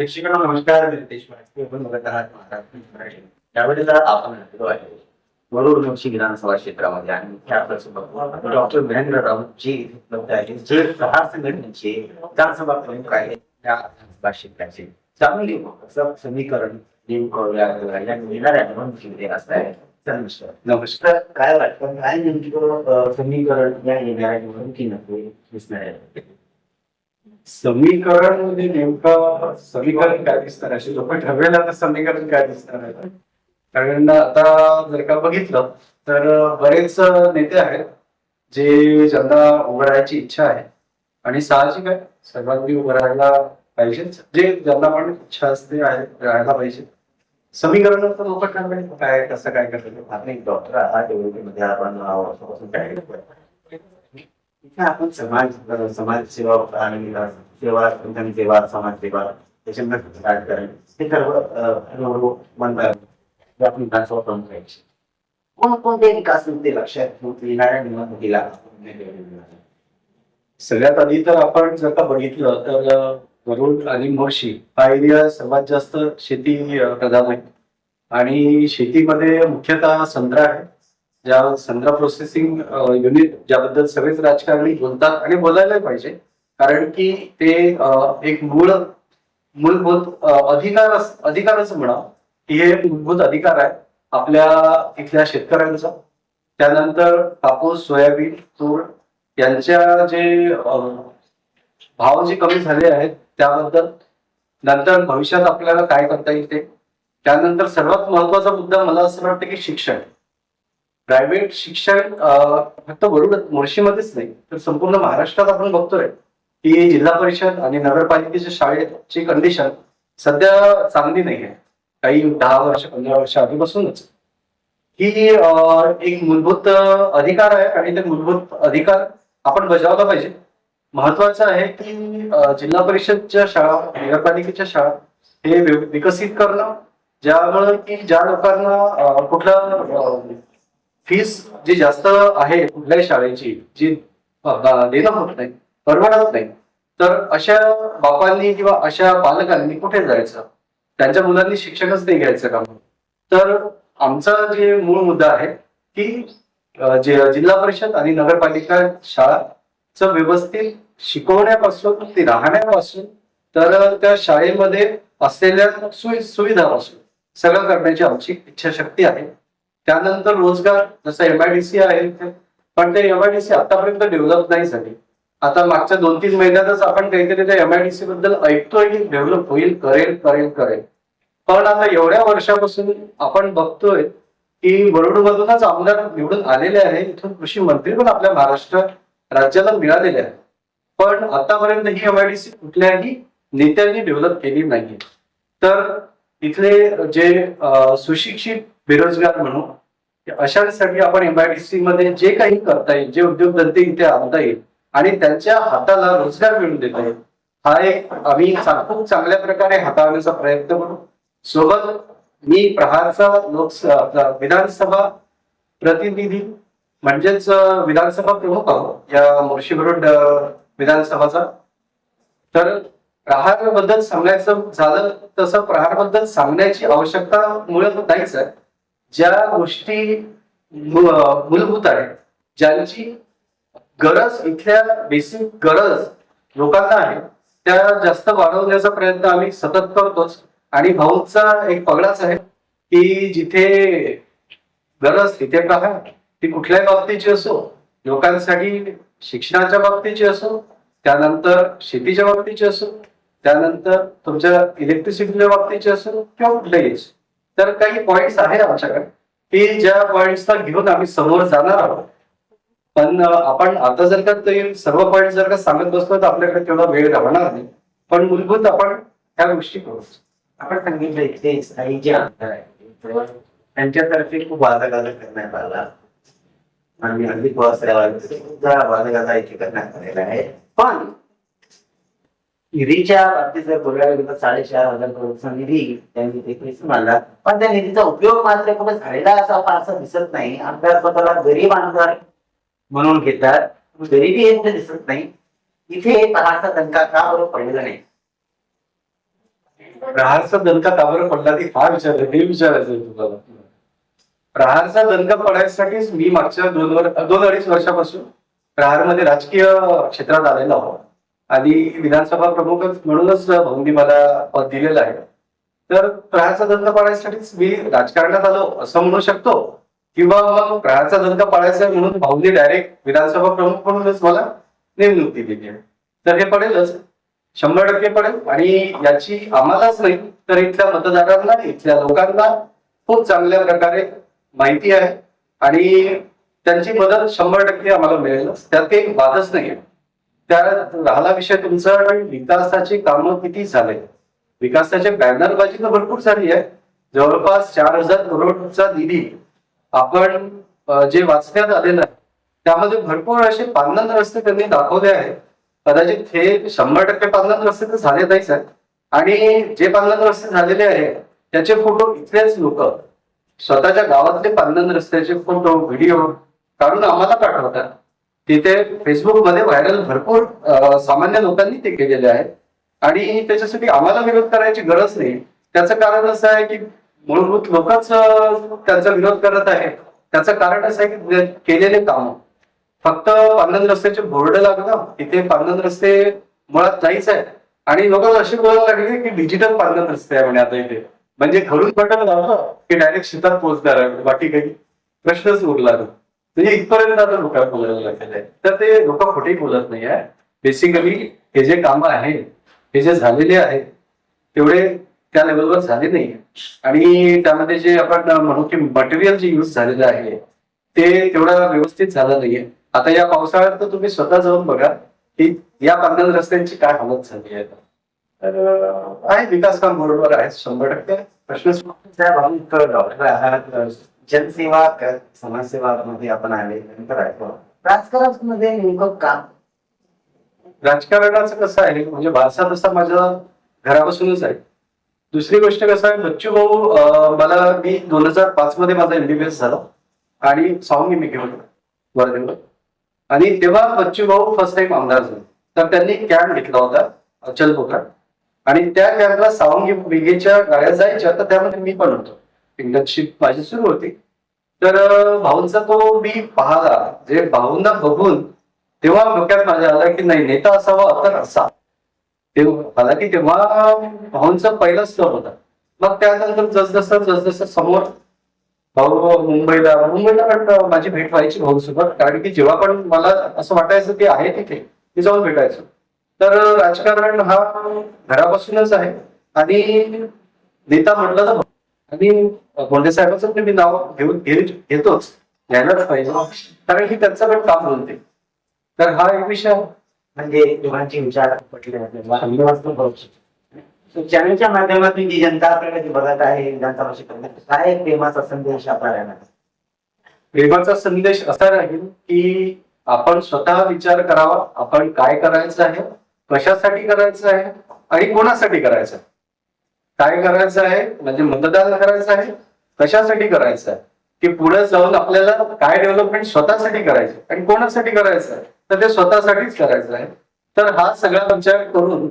प्रेक्षकांना नमस्कार मी रितेश वाडके आपण बघत आहात महाराष्ट्र मराठी त्यावेळेला आपण आलेलो आहे. वरुड मुळशी विधानसभा क्षेत्रामध्ये आणि प्रसंगात डॉक्टर वीरेंद्र राऊत जे इथे उपलब्ध आहेत. जे प्रहार संघटनेचे विधानसभा प्रमुख आहेत. त्या विधानसभा क्षेत्राचे चांगले असं समीकरण नेमकं या या येणाऱ्या निवडणुकीमध्ये असं आहे. नमस्कार. नमस्कार. काय वाटतं? काय नेमकं समीकरण या येणाऱ्या निवडणुकीमध्ये दिसणार आहे? समीकरण म्हणजे नेमकं समीकरण काय दिसणार असे लोक ठरवेल आता समीकरण काय दिसणार आहे. कारण आता जर का बघितलं तर बरेच नेते आहेत जे ज्यांना उभं राहायची इच्छा आहे. आणि साहजिक आहे. सर्वांनी उभं राहायला पाहिजे. जे ज्यांना पण इच्छा असते राहायला पाहिजे. समीकरण तर लोक ठरवेल. काय कसं काय एक डॉक्टर आहात मध्ये आपण काय आपण समाज समाजसेवा सेवा संघटन सेवा समाजसेवा त्याच्यामध्ये राजकारण. हे सर्व हळूहळू म्हणतात हे आपण विधानसभा प्रमुख व्हायचे कोणकोणते विकास मुद्दे लक्षात ठेवून येणाऱ्या निवडणुकीला सगळ्यात आधी तर आपण जर का बघितलं तर अ, आणि मोर्शी हा एरिया सर्वात जास्त शेती प्रधान आहे. आणि शेतीमध्ये मुख्यतः संत्रा आहे. ज्या संत्रा प्रोसेसिंग युनिट ज्याबद्दल सगळेच राजकारणी बोलतात आणि बोलायलाही पाहिजे. कारण की ते एक मूळ मूलभूत अधिकार अस- अधिकारच म्हणा की हे मूलभूत अधिकार आहे आपल्या इथल्या शेतकऱ्यांचा. त्यानंतर कापूस सोयाबीन तूर यांच्या जे भाव जे कमी झाले आहेत त्याबद्दल. नंतर भविष्यात आपल्याला काय करता येईल ते. त्यानंतर सर्वात महत्त्वाचा मुद्दा मला असं वाटतं की शिक्षण. प्रायव्हेट शिक्षण फक्त वरुड मोर्शीमध्येच नाही तर संपूर्ण महाराष्ट्रात आपण बघतोय. की जिल्हा परिषद आणि नगरपालिकेच्या शाळेची कंडिशन सध्या चांगली नाही आहे काही दहा वर्ष पंधरा वर्ष आधीपासूनच. ही एक मूलभूत अधिकार आहे आणि ते मूलभूत अधिकार आपण बजावला पाहिजे. महत्वाचं आहे की जिल्हा परिषदच्या शाळा नगरपालिकेच्या शाळा हे विकसित करणं ज्यामुळे की ज्या लोकांना कुठला फीस जी जास्त आहे कुठल्याही शाळेची जी देणं होत नाही परवडत नाही. तर अशा बापांनी किंवा अशा पालकांनी कुठे जायचं? त्यांच्या मुलांनी शिक्षणच नाही घ्यायचं का तर आमचा जे मूळ मुद्दा आहे की जे जिल्हा परिषद आणि नगरपालिका शाळाचं व्यवस्थित शिकवण्यापासून ते राहण्यापासून तर त्या शाळेमध्ये असलेल्या सोयी सुविधापासून सगळं करण्याची आमची इच्छाशक्ती आहे. त्यानंतर रोजगार जसं एमआयडीसी आहे ते- पण ते एमआयडीसी आतापर्यंत डेव्हलप नाही झाली. आता मागच्या दोन तीन महिन्यातच आपण काहीतरी त्या एमआयडीसी बद्दल ऐकतोय की डेव्हलप होईल करेल करेल करेल. पण आता एवढ्या वर्षापासून आपण बघतोय की वरुडमधूनच आमदार निवडून आलेले आहे. इथून कृषी मंत्री पण आपल्या महाराष्ट्र राज्याला मिळालेले आहे पण आतापर्यंत ही एमआयडीसी कुठल्याही नेत्यांनी डेव्हलप केली नाही तर इथले जे सुशिक्षित बेरोजगार म्हणू अशांसाठी आपण एमआयडीसी मध्ये जे काही करता येईल जे उद्योगधंदे इथे आणता येईल आणि त्यांच्या हाताला रोजगार मिळवून देता हा एक आम्ही खूप चांगल्या प्रकारे हाताळण्याचा प्रयत्न करू. सोबत मी प्रहारचा लोकसभा विधानसभा प्रतिनिधी म्हणजेच विधानसभा प्रमुख आहोत या मोर्शीवरून विधानसभाचा. तर प्रहारबद्दल सांगायचं झालं तसं प्रहारबद्दल सांगण्याची आवश्यकता मुळात नाहीच आहे. ज्या गोष्टी मूलभूत आहेत ज्यांची गरज इथल्या बेसिक गरज लोकांना आहे त्या जास्त वाढवण्याचा प्रयत्न आम्ही सतत करतोच. आणि भाऊचा एक पगडाच आहे की जिथे गरज तिथे प्रहार ती कुठल्याही बाबतीची असो लोकांसाठी शिक्षणाच्या बाबतीची असो त्यानंतर शेतीच्या बाबतीची असो त्यानंतर तुमच्या इलेक्ट्रिसिटीच्या बाबतीची असो किंवा कुठल्याही असो तर काही पॉइंट्स आहेत आमच्याकडे की ज्या पॉइंट्सला घेऊन आम्ही समोर जाणार आहोत. पण आपण आता जर का ते सर्व पॉईंट जर का सांगत बसलो तर आपल्याकडे तेवढा वेळ राहणार नाही. पण मूलभूत आपण त्या गोष्टी करू. आपण सांगितलं इथे स्थायी जे आमदार आहेत त्यांच्यातर्फे खूप वादागादा करण्यात आला. आणि अगदी सुद्धा वादागादा इथे करण्यात आलेला आहे. पण निधीच्या बाबतीत जर बोलायला गेलं तर साडेचार हजार करोडचा निधी त्यांनी देखील मांडला. पण त्या निधीचा उपयोग मात्र कुठे झालेला असा फारसा दिसत नाही. आमदार स्वतःला गरीब आमदार म्हणून घेतात. गरिबी हे दिसत नाही इथे प्रहारचा दणका का बरोबर पडलेला नाही? प्रहारचा दणका का बरं पडला ती हा विचार हे विचारायचं तुम्हाला. प्रहारचा दणका पडायसाठीच मी मागच्या दोन वर दोन अडीच वर्षापासून प्रहारमध्ये राजकीय क्षेत्रात आलेलो आहोत. आणि विधानसभा प्रमुख म्हणूनच भाऊंनी मला पद दिलेलं आहे. तर प्रहारचा दणका पाडण्यासाठीच मी राजकारणात आलो असं म्हणू शकतो? किंवा मग प्रहारचा दणका पाळायचा आहे म्हणून भाऊने डायरेक्ट विधानसभा प्रमुख म्हणूनच मला नेमणूक दिलेली आहे. तर हे पडेलच. शंभर टक्के पडेल. आणि याची आम्हालाच नाही तर इथल्या मतदारांना इथल्या लोकांना खूप चांगल्या प्रकारे माहिती आहे. आणि त्यांची मदत शंभर टक्के आम्हाला मिळेलच. त्यात काही वादच नाही त्या राहिला विषय तुमचा विकासाचे कामं किती झाले? विकासाचे बॅनरबाजी तर भरपूर झाली आहे. जवळपास चार हजार करोडचा निधी आपण जे वाचण्यात आलेलं आहे त्यामध्ये भरपूर असे पानन रस्ते त्यांनी दाखवले आहेत. कदाचित हे शंभर टक्के पानन रस्ते तर झाले नाहीच आहेत. आणि जे पानन रस्ते झालेले आहेत त्याचे फोटो इथलेच लोक स्वतःच्या गावातले पानन रस्त्याचे फोटो व्हिडिओ काढून आम्हाला पाठवतात. तिथे फेसबुकमध्ये व्हायरल भरपूर सामान्य लोकांनी ते केलेले आहेत. आणि त्याच्यासाठी आम्हाला विरोध करायची गरज नाही. त्याचं कारण असं आहे की मूलभूत लोकच त्यांचा विरोध करत आहे. त्याचं कारण असं आहे की केलेले काम. फक्त पांदन रस्त्याचे बोर्ड लागलं तिथे पांदन रस्ते मुळात नाहीच आहे. आणि लोक अशी बोलायला लागले की डिजिटल पांदन रस्ते आहे म्हणे आता इथे. म्हणजे घरून बटन लावलं की डायरेक्ट शेतात पोहोचणार आहे बाकी काही प्रश्नच उरला म्हणजे इथपर्यंत आता लोकांना बोलायला लागलेलं आहे. तर ते लोक खोटे बोलत नाही आहे. बेसिकली हे जे कामं आहेत हे जे झालेले आहेत तेवढे त्या लेवलवर झाले नाही. आणि त्यामध्ये जे आपण म्हणू की मटेरियल जे युज झालेलं आहे ते तेवढं व्यवस्थित झालं नाहीये. आता या पावसाळ्यात तर तुम्ही स्वतः जाऊन बघा की या पांढऱ्या रस्त्यांची काय हालत झाली आहे. तर आहे विकास काम बरोबर आहे शंभर टक्के. तर डॉक्टर आहात जनसेवा समाजसेवा मध्ये आपण आले नंतर आहे राजकारणामध्ये नेमकं काम राजकारणाचं कसं आहे म्हणजे वारसा तसा माझ्या घरापासूनच आहे. दुसरी गोष्ट कसं आहे बच्चू भाऊ मला मी दोन हजार पाच मध्ये माझा एमबीबीएस झाला आणि सावंगी मी घेऊन वर्धेवर. आणि तेव्हा बच्चू भाऊ फर्स्ट टाइम आमदार झाले. तर त्यांनी कॅम्प घेतला होता अचल पोखरा आणि त्या कॅम्पला सावंगी विगेच्या गाड्या जायच्या तर त्यामध्ये मी पण होतो. इंटर्नशिप माझी सुरू होती. तर भाऊंचा तो मी पाहला. जे भाऊंना बघून तेव्हा डोक्यात माझ्या आला की नाही नेता असावा तर असा तेव्हा मला की तेव्हा भाऊंचा पहिला स्तर होता मग त्यानंतर जसजसं जसजसं समोर भाऊ मुंबईला मुंबईला पण माझी भेट व्हायची भाऊ सोबत कारण की जेव्हा पण मला असं वाटायचं की आहे तिथे मी जाऊन भेटायचो. तर राजकारण हा घरापासूनच आहे. आणि नेता म्हटलं तर आणि बोंडे साहेबांचं मी नाव घेऊन घेतोच. घ्यायलाच पाहिजे. कारण की त्यांचं पण काम होते तर हा एक विषय आहे म्हणजे दोघांचे विचार पटले चॅनलच्या माध्यमातून जी जनता आपल्याला जी बघत आहे विधानसभा काय प्रेमाचा संदेश आपल्याला प्रेमाचा संदेश असा राहील की आपण स्वतः विचार करावा आपण काय करायचं आहे कशासाठी करायचं आहे आणि कोणासाठी करायचं आहे? काय करायचं आहे? म्हणजे मतदान करायचं आहे कशासाठी करायचं आहे? की पुढे जाऊन आपल्याला काय डेव्हलपमेंट स्वतःसाठी करायचं आणि कोणासाठी करायचं आहे? तर ते स्वतःसाठीच करायचं आहे. तर हा सगळा विचार करून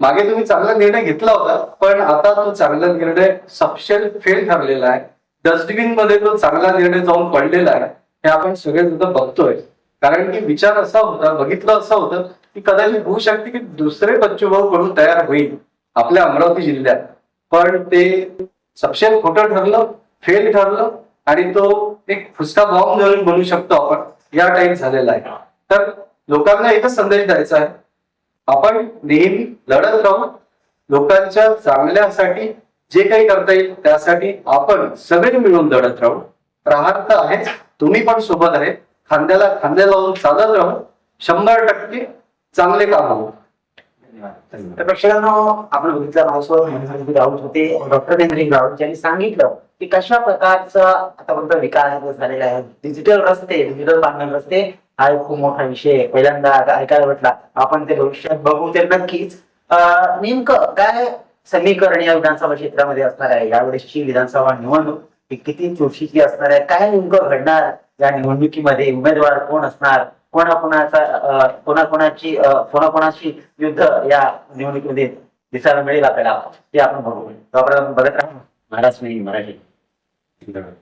मागे तुम्ही चांगला निर्णय घेतला होता पण आता तो चांगला निर्णय सपशेल फेल ठरलेला आहे. डस्टबिनमध्ये तो चांगला निर्णय जाऊन पडलेला आहे. हे आपण सगळे सुद्धा बघतोय. कारण की विचार असा होता बघितलं असं होतं की कदाचित होऊ शकते की दुसरे बच्चूभाऊ कडून तयार होईल आपल्या अमरावती जिल्ह्यात. पण ते सपशेल खोटं ठरलं फेल ठरलं आणि तो एक फुसका बॉम्ब म्हणून म्हणू शकतो आपण. या टाईप झालेला आहे. तर लोकांना एकच संदेश द्यायचा आहे. आपण नेहमी लढत राहून लोकांच्या चांगल्यासाठी जे काही करता येईल त्यासाठी आपण सगळे मिळून लढत राहू. प्रहार तर आहेच तुम्ही पण सोबत आहे. खांद्याला खांद्या लावून चालत राहू. शंभर टक्के चांगले काम होऊ. तर प्रेक्षकांनो आपण बघितलं भाऊसोबत राऊत होते. डॉक्टर हेनरी राऊत यांनी सांगितलं की कशा प्रकारचा आतापर्यंत विकास झालेला आहे. डिजिटल रस्ते डिजिटल पार्टनर रस्ते हा एक खूप मोठा विषय आहे. पहिल्यांदा ऐकायला भेटला. आपण ते भविष्यात बघू ते नक्कीच. अं, नेमकं काय समीकरण या विधानसभा क्षेत्रामध्ये असणार आहे? यावेळेसची विधानसभा निवडणूक ही किती चुरशीची असणार आहे? काय नेमकं घडणार या निवडणुकीमध्ये? उमेदवार कोण असणार? कोणाकोणाचा कोणाकोणाची कोणाकोणाची युद्ध या निवडणुकीमध्ये दिसायला मिळेल आपल्याला? ते आपण बघू तोपर्यंत आपण बघत राहू. महाराष्ट्र नाही मराठी. धन्यवाद.